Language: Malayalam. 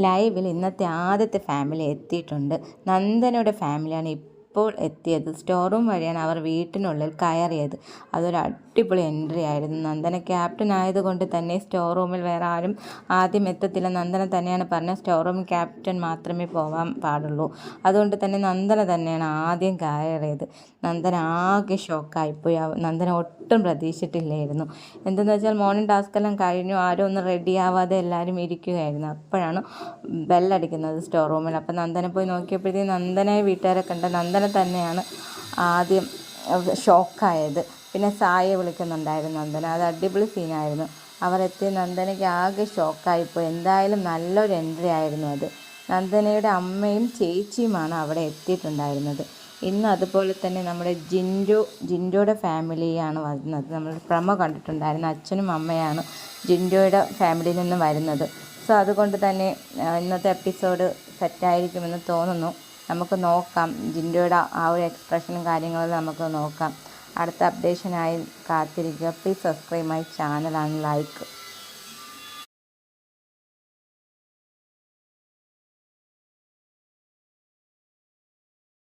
ലൈവിൽ ഇന്നത്തെ ആദ്യത്തെ ഫാമിലി എത്തിയിട്ടുണ്ട്. നന്ദനയുടെ ഫാമിലിയാണ് ഇപ്പോൾ എത്തിയത്. സ്റ്റോർ റൂം വഴിയാണ് അവർ വീട്ടിനുള്ളിൽ കയറിയത്. അതൊരു അടിപൊളി എൻട്രി ആയിരുന്നു. നന്ദന ക്യാപ്റ്റൻ ആയതുകൊണ്ട് തന്നെ സ്റ്റോർ റൂമിൽ വേറെ ആരും ആദ്യം എത്തത്തില്ല. നന്ദന തന്നെയാണ് പറഞ്ഞത് സ്റ്റോർ റൂമിൽ ക്യാപ്റ്റൻ മാത്രമേ പോകാൻ പാടുള്ളൂ. അതുകൊണ്ട് തന്നെ നന്ദന തന്നെയാണ് ആദ്യം കയറിയത്. നന്ദന ആകെ ഷോക്കായിപ്പോയി. നന്ദന ഒട്ടും പ്രതീക്ഷിച്ചിട്ടില്ലായിരുന്നു. എന്തെന്ന് വെച്ചാൽ മോർണിംഗ് ടാസ്ക് എല്ലാം കഴിഞ്ഞു. ആരും ഒന്ന് റെഡി ആവാതെ എല്ലാവരും ഇരിക്കുകയായിരുന്നു. അപ്പോഴാണ് ബെല്ലടിക്കുന്നത് സ്റ്റോർ റൂമിൽ. അപ്പോൾ നന്ദന പോയി നോക്കിയപ്പോഴത്തേക്കും നന്ദനെ വീട്ടുകാരെ കണ്ട നന്ദന തന്നെയാണ് ആദ്യം ഷോക്കായത്. പിന്നെ സായെ വിളിക്കുന്നുണ്ടായിരുന്നു നന്ദന അത് അടിപൊളി സീനായിരുന്നു. അവർ എത്തിയ നന്ദനയ്ക്ക് ആകെ ഷോക്കായിപ്പോൾ എന്തായാലും നല്ലൊരു എൻട്രി ആയിരുന്നു അത്. നന്ദനയുടെ അമ്മയും ചേച്ചിയുമാണ് അവിടെ എത്തിയിട്ടുണ്ടായിരുന്നത്. ഇന്ന് അതുപോലെ തന്നെ നമ്മുടെ ജിൻഡോ ജിൻഡോയുടെ ഫാമിലിയാണ് വരുന്നത് നമ്മൾ പ്രമ കണ്ടിട്ടുണ്ടായിരുന്നു. അച്ഛനും അമ്മയാണ് ജിൻഡോയുടെ ഫാമിലിയിൽ നിന്ന് വരുന്നത്. സോ അതുകൊണ്ട് തന്നെ ഇന്നത്തെ എപ്പിസോഡ് സെറ്റായിരിക്കുമെന്ന് തോന്നുന്നു. നമുക്ക് നോക്കാം. ജിൻഡോയുടെ ആ ഒരു എക്സ്പ്രഷനും കാര്യങ്ങളും നമുക്ക് നോക്കാം. അടുത്ത അപ്ഡേഷനായി കാത്തിരിക്കുക. Please subscribe my channel and like